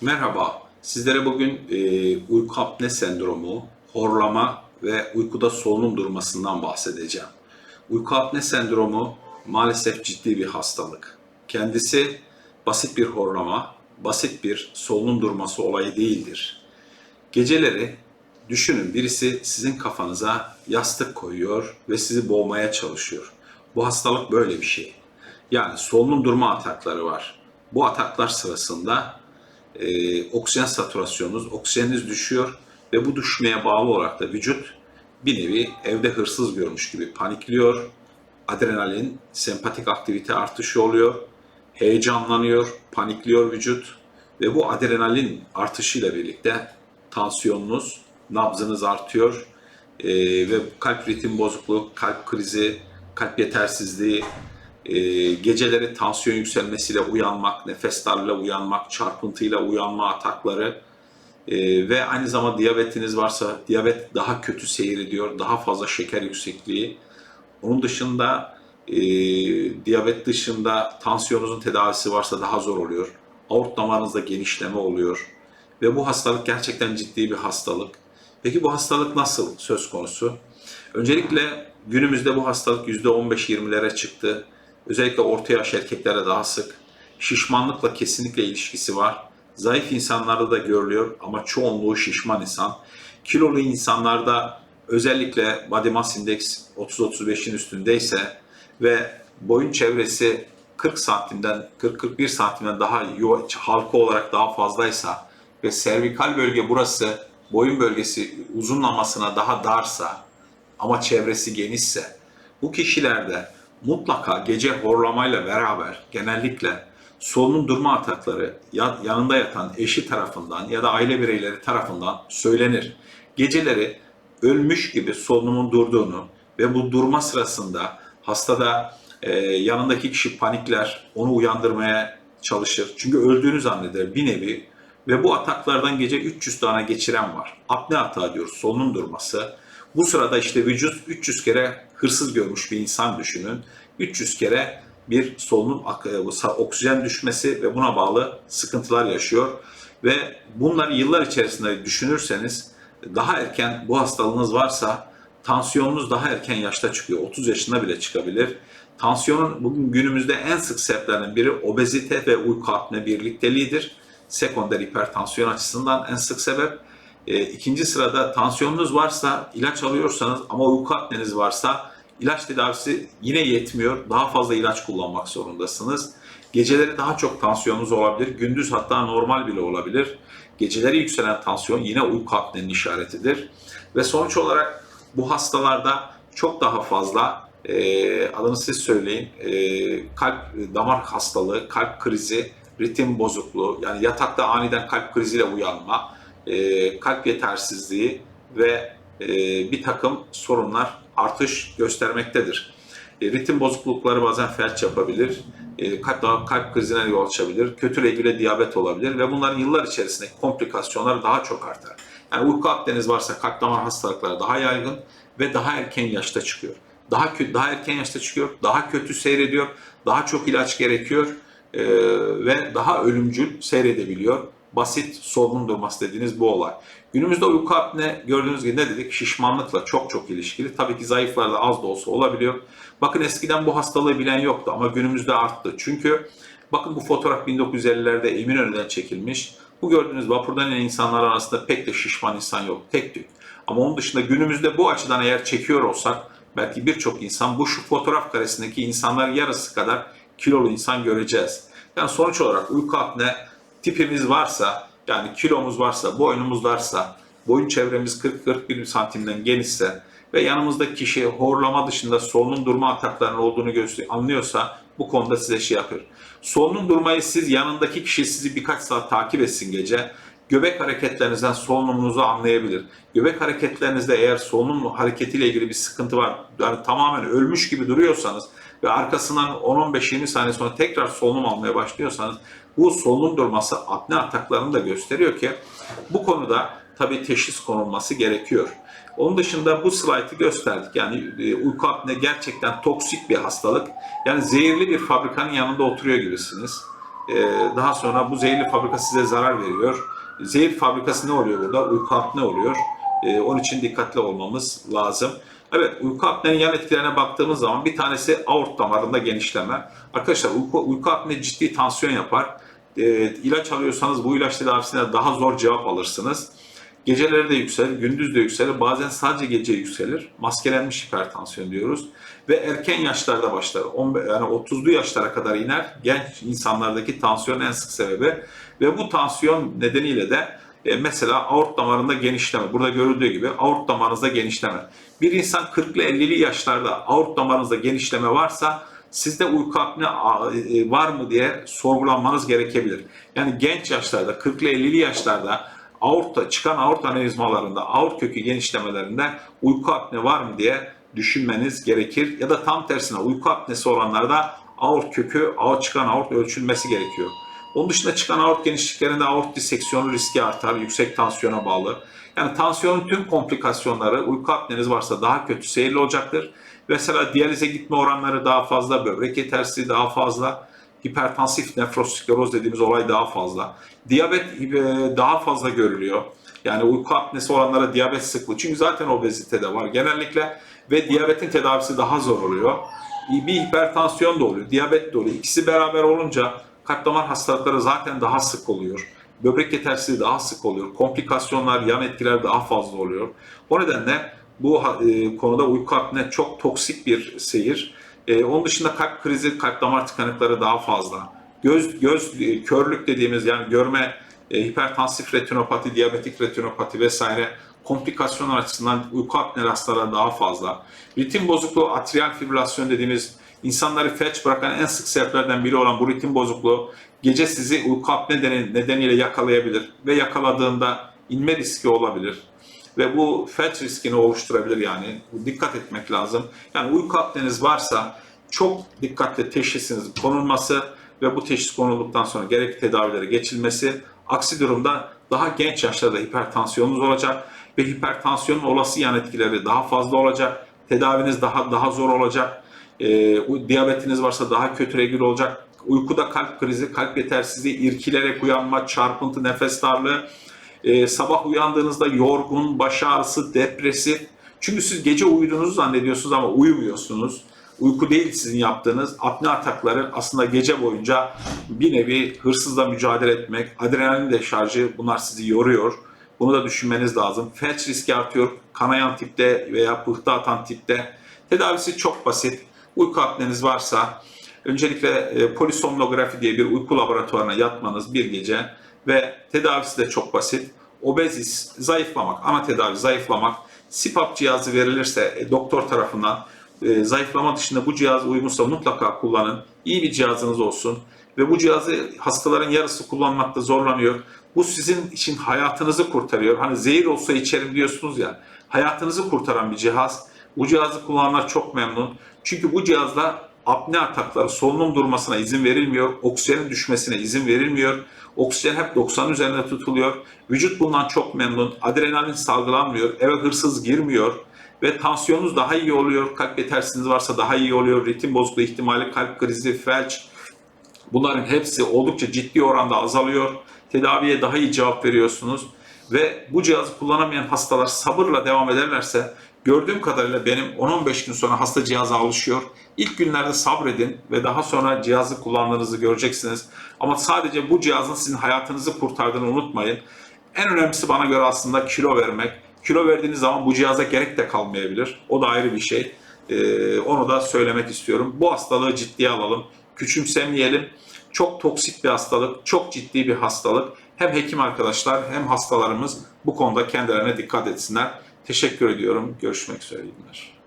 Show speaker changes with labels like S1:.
S1: Merhaba, sizlere bugün e, uyku apne sendromu, horlama ve uykuda solunum durmasından bahsedeceğim. Uyku apne sendromu maalesef ciddi bir hastalık. Kendisi basit bir horlama, basit bir solunum durması olayı değildir. Geceleri düşünün birisi sizin kafanıza yastık koyuyor ve sizi boğmaya çalışıyor. Bu hastalık böyle bir şey. Yani solunum durma atakları var. Bu ataklar sırasında e, oksijen satürasyonunuz, oksijeniniz düşüyor ve bu düşmeye bağlı olarak da vücut bir nevi evde hırsız görmüş gibi panikliyor. Adrenalin, sempatik aktivite artışı oluyor. Heyecanlanıyor, panikliyor vücut ve bu adrenalin artışıyla birlikte tansiyonunuz, nabzınız artıyor e, ve kalp ritim bozukluğu, kalp krizi, kalp yetersizliği, e, geceleri tansiyon yükselmesiyle uyanmak, nefes darlığıyla uyanmak, çarpıntıyla uyanma atakları e, ve aynı zamanda diyabetiniz varsa diyabet daha kötü seyrediyor, daha fazla şeker yüksekliği. Onun dışında e, diyabet dışında tansiyonunuzun tedavisi varsa daha zor oluyor. Aort damarınızda genişleme oluyor. Ve bu hastalık gerçekten ciddi bir hastalık. Peki bu hastalık nasıl söz konusu? Öncelikle günümüzde bu hastalık %15-20'lere çıktı. Özellikle orta yaş erkeklere daha sık. Şişmanlıkla kesinlikle ilişkisi var. Zayıf insanlarda da görülüyor ama çoğunluğu şişman insan. Kilolu insanlarda özellikle body mass index 30-35'in üstündeyse ve boyun çevresi 40 santimden 40-41 santimden daha halka olarak daha fazlaysa ve servikal bölge burası boyun bölgesi uzunlamasına daha darsa ama çevresi genişse bu kişilerde mutlaka gece horlamayla beraber genellikle solunum durma atakları ya- yanında yatan eşi tarafından ya da aile bireyleri tarafından söylenir. Geceleri ölmüş gibi solunumun durduğunu ve bu durma sırasında hastada e, yanındaki kişi panikler, onu uyandırmaya çalışır. Çünkü öldüğünü zanneder bir nevi ve bu ataklardan gece 300 tane geçiren var. Apne atağı diyoruz, solunum durması. Bu sırada işte vücut 300 kere hırsız görmüş bir insan düşünün. 300 kere bir solunum e, oksijen düşmesi ve buna bağlı sıkıntılar yaşıyor. Ve bunları yıllar içerisinde düşünürseniz daha erken bu hastalığınız varsa tansiyonunuz daha erken yaşta çıkıyor. 30 yaşında bile çıkabilir. Tansiyonun bugün günümüzde en sık sebeplerinden biri obezite ve uyku apne birlikteliğidir. Sekonder hipertansiyon açısından en sık sebep. E, ikinci sırada tansiyonunuz varsa ilaç alıyorsanız ama uyku apneniz varsa ilaç tedavisi yine yetmiyor. Daha fazla ilaç kullanmak zorundasınız. Geceleri daha çok tansiyonunuz olabilir. Gündüz hatta normal bile olabilir. Geceleri yükselen tansiyon yine uyku apnenin işaretidir. Ve sonuç olarak bu hastalarda çok daha fazla e, adını siz söyleyin e, kalp damar hastalığı, kalp krizi, ritim bozukluğu yani yatakta aniden kalp kriziyle uyanma, e, kalp yetersizliği ve e, bir takım sorunlar artış göstermektedir. E, ritim bozuklukları bazen felç yapabilir, e, kalp, kalp krizine yol açabilir, kötü regüle diyabet olabilir ve bunların yıllar içerisinde komplikasyonlar daha çok artar. Yani uyku apneniz varsa kalp damar hastalıkları daha yaygın ve daha erken yaşta çıkıyor. Daha daha erken yaşta çıkıyor, daha kötü seyrediyor, daha çok ilaç gerekiyor e, ve daha ölümcül seyredebiliyor. Basit solunum durması dediğiniz bu olay. Günümüzde uyku apne gördüğünüz gibi ne dedik? Şişmanlıkla çok çok ilişkili. Tabii ki zayıflarda az da olsa olabiliyor. Bakın eskiden bu hastalığı bilen yoktu ama günümüzde arttı. Çünkü bakın bu fotoğraf 1950'lerde Eminönü'nden çekilmiş. Bu gördüğünüz vapurdan inen insanlar arasında pek de şişman insan yok. Tek tük. Ama onun dışında günümüzde bu açıdan eğer çekiyor olsak belki birçok insan bu şu fotoğraf karesindeki insanların yarısı kadar kilolu insan göreceğiz. Yani sonuç olarak uyku apne tipimiz varsa yani kilomuz varsa, boynumuz varsa, boyun çevremiz 40-41 santimden genişse ve yanımızdaki kişi horlama dışında solunum durma ataklarının olduğunu göster- anlıyorsa bu konuda size şey yapıyor. Solunum durmayı siz yanındaki kişi sizi birkaç saat takip etsin gece. Göbek hareketlerinizden solunumunuzu anlayabilir. Göbek hareketlerinizde eğer solunum hareketiyle ilgili bir sıkıntı var, yani tamamen ölmüş gibi duruyorsanız ve arkasından 10-15-20 saniye sonra tekrar solunum almaya başlıyorsanız bu solunum durması apne ataklarını da gösteriyor ki bu konuda tabii teşhis konulması gerekiyor. Onun dışında bu slaytı gösterdik. Yani e, uyku apne gerçekten toksik bir hastalık. Yani zehirli bir fabrikanın yanında oturuyor gibisiniz. Ee, daha sonra bu zehirli fabrika size zarar veriyor. Zehir fabrikası ne oluyor burada? Uyku apne oluyor. Ee, onun için dikkatli olmamız lazım. Evet, uyku apnenin yan etkilerine baktığımız zaman bir tanesi aort damarında genişleme. Arkadaşlar uyku, uyku apne ciddi tansiyon yapar. Ee, ilaç alıyorsanız bu ilaç tedavisine daha zor cevap alırsınız. Geceleri de yükselir, gündüz de yükselir. Bazen sadece gece yükselir. Maskelenmiş hipertansiyon diyoruz. Ve erken yaşlarda başlar. 15, yani 30'lu yaşlara kadar iner. Genç insanlardaki tansiyon en sık sebebi. Ve bu tansiyon nedeniyle de e, mesela aort damarında genişleme. Burada görüldüğü gibi aort damarınızda genişleme. Bir insan 40'lı 50'li yaşlarda aort damarınızda genişleme varsa sizde uyku apne e, var mı diye sorgulanmanız gerekebilir. Yani genç yaşlarda 40'lı 50'li yaşlarda aorta çıkan aort anevrizmalarında, aort kökü genişlemelerinde uyku apne var mı diye düşünmeniz gerekir. Ya da tam tersine uyku apnesi olanlarda aort kökü, aort çıkan aort ölçülmesi gerekiyor. Onun dışında çıkan aort genişliklerinde aort diseksiyonu riski artar, yüksek tansiyona bağlı. Yani tansiyonun tüm komplikasyonları uyku apneniz varsa daha kötü seyirli olacaktır. Mesela diyalize gitme oranları daha fazla, böbrek yetersizliği daha fazla, hipertansif nefroskleroz dediğimiz olay daha fazla. Diyabet e, daha fazla görülüyor. Yani uyku apnesi olanlara diyabet sıklığı. Çünkü zaten obezite de var genellikle ve diyabetin tedavisi daha zor oluyor. Bir hipertansiyon da oluyor, diyabet de oluyor. İkisi beraber olunca kalp damar hastalıkları zaten daha sık oluyor. Böbrek yetersizliği daha sık oluyor. Komplikasyonlar, yan etkiler daha fazla oluyor. O nedenle bu e, konuda uyku apne çok toksik bir seyir. E, onun dışında kalp krizi, kalp damar tıkanıkları daha fazla. Göz göz e, körlük dediğimiz yani görme e, hipertansif retinopati, diyabetik retinopati vesaire komplikasyonlar açısından uyku apneli hastalara daha fazla. Ritim bozukluğu, atrial fibrilasyon dediğimiz insanları felç bırakan en sık sebeplerden biri olan bu ritim bozukluğu gece sizi uyku apne nedeni- nedeniyle yakalayabilir ve yakaladığında inme riski olabilir ve bu felç riskini oluşturabilir yani. Dikkat etmek lazım. Yani uyku apneniz varsa çok dikkatli teşhisiniz konulması ve bu teşhis konulduktan sonra gerekli tedavilere geçilmesi. Aksi durumda daha genç yaşlarda hipertansiyonunuz olacak ve hipertansiyonun olası yan etkileri daha fazla olacak. Tedaviniz daha daha zor olacak. Ee, u- diyabetiniz varsa daha kötü regül olacak. Uykuda kalp krizi, kalp yetersizliği, irkilerek uyanma, çarpıntı, nefes darlığı, ee, sabah uyandığınızda yorgun, baş ağrısı, depresif. Çünkü siz gece uyuduğunuzu zannediyorsunuz ama uyumuyorsunuz. Uyku değil sizin yaptığınız. Apne atakları aslında gece boyunca bir nevi hırsızla mücadele etmek, adrenalin deşarjı bunlar sizi yoruyor. Bunu da düşünmeniz lazım. Felç riski artıyor. Kanayan tipte veya pıhtı atan tipte. Tedavisi çok basit. Uyku apneniz varsa öncelikle e, polisomnografi diye bir uyku laboratuvarına yatmanız bir gece ve tedavisi de çok basit. Obezis, zayıflamak, ana tedavi zayıflamak. CPAP cihazı verilirse e, doktor tarafından e, zayıflama dışında bu cihaz uygunsa mutlaka kullanın. İyi bir cihazınız olsun. Ve bu cihazı hastaların yarısı kullanmakta zorlanıyor. Bu sizin için hayatınızı kurtarıyor. Hani zehir olsa içerim diyorsunuz ya. Hayatınızı kurtaran bir cihaz. Bu cihazı kullananlar çok memnun. Çünkü bu cihazla apne atakları, solunum durmasına izin verilmiyor. Oksijenin düşmesine izin verilmiyor. Oksijen hep 90 üzerinde tutuluyor. Vücut bundan çok memnun. Adrenalin salgılanmıyor. Eve hırsız girmiyor. Ve tansiyonunuz daha iyi oluyor. Kalp yetersizliğiniz varsa daha iyi oluyor. Ritim bozukluğu ihtimali, kalp krizi, felç. Bunların hepsi oldukça ciddi oranda azalıyor. Tedaviye daha iyi cevap veriyorsunuz. Ve bu cihazı kullanamayan hastalar sabırla devam ederlerse gördüğüm kadarıyla benim 10-15 gün sonra hasta cihaza alışıyor. İlk günlerde sabredin ve daha sonra cihazı kullandığınızı göreceksiniz. Ama sadece bu cihazın sizin hayatınızı kurtardığını unutmayın. En önemlisi bana göre aslında kilo vermek. Kilo verdiğiniz zaman bu cihaza gerek de kalmayabilir. O da ayrı bir şey. Ee, onu da söylemek istiyorum. Bu hastalığı ciddiye alalım. Küçümsemeyelim. Çok toksik bir hastalık, çok ciddi bir hastalık. Hem hekim arkadaşlar hem hastalarımız bu konuda kendilerine dikkat etsinler. Teşekkür ediyorum. Görüşmek üzere. günler.